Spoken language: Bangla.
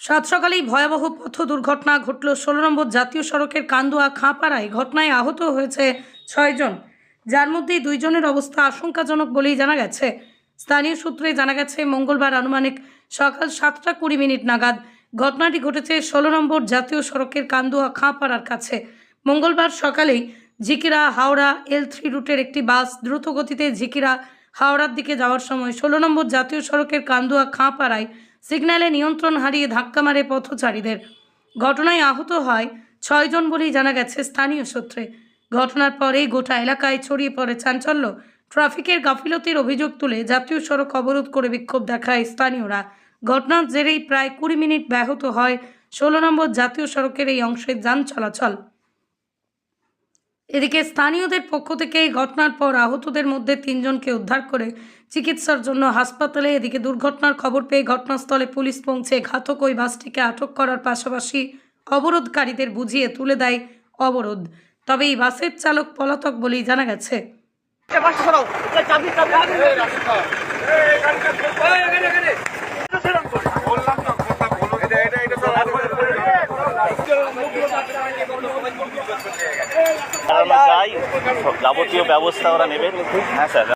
সাত সকালেই ভয়াবহ পথ দুর্ঘটনা ঘটল ষোলো নম্বর জাতীয় সড়কের কান্দুয়া খাঁপাড়ায়। ঘটনায় আহত হয়েছে ছয়জন যার মধ্যে দুইজনের অবস্থা আশঙ্কাজনক বলেই জানা গেছে। স্থানীয় সূত্রে জানা গেছে, মঙ্গলবার আনুমানিক সকাল সাতটা কুড়ি মিনিট নাগাদ ঘটনাটি ঘটেছে ষোলো নম্বর জাতীয় সড়কের কান্দুয়া খাঁপাড়ার কাছে। মঙ্গলবার সকালেই ঝিকিরা হাওড়া এল থ্রি রুটের একটি বাস দ্রুত গতিতে ঝিকিরা হাওড়ার দিকে যাওয়ার সময় ষোলো নম্বর জাতীয় সড়কের কান্দুয়া খাঁপাড়ায় সিগন্যালে নিয়ন্ত্রণ হারিয়ে ধাক্কা মারে পথচারীদের। ঘটনায় আহত হয় ছয়জন বলেই জানা গেছে স্থানীয় সূত্রে। ঘটনার পরেই গোটা এলাকায় ছড়িয়ে পড়ে চাঞ্চল্য। ট্রাফিকের গাফিলতির অভিযোগ তুলে জাতীয় সড়ক অবরোধ করে বিক্ষোভ দেখায় স্থানীয়রা। ঘটনার জেরেই প্রায় কুড়ি মিনিট ব্যাহত হয় ষোলো নম্বর জাতীয় সড়কের এই অংশে যান চলাচল। এদিকে স্থানীয়দের পক্ষ থেকে এই ঘটনার পর আহতদের মধ্যে তিনজনকে উদ্ধার করে চিকিৎসার জন্য হাসপাতালে এদিকে দুর্ঘটনার খবর পেয়ে ঘটনাস্থলে পুলিশ পৌঁছে ঘাতক ওই বাসটিকে আটক করার পাশাপাশি অবরোধকারীদের বুঝিয়ে তুলে দেয় অবরোধ। তবে এই বাসের চালক পলাতক বলেই জানা গেছে। আমরা যাই যাবতীয় ব্যবস্থা ওরা নেবেন হ্যাঁ স্যার।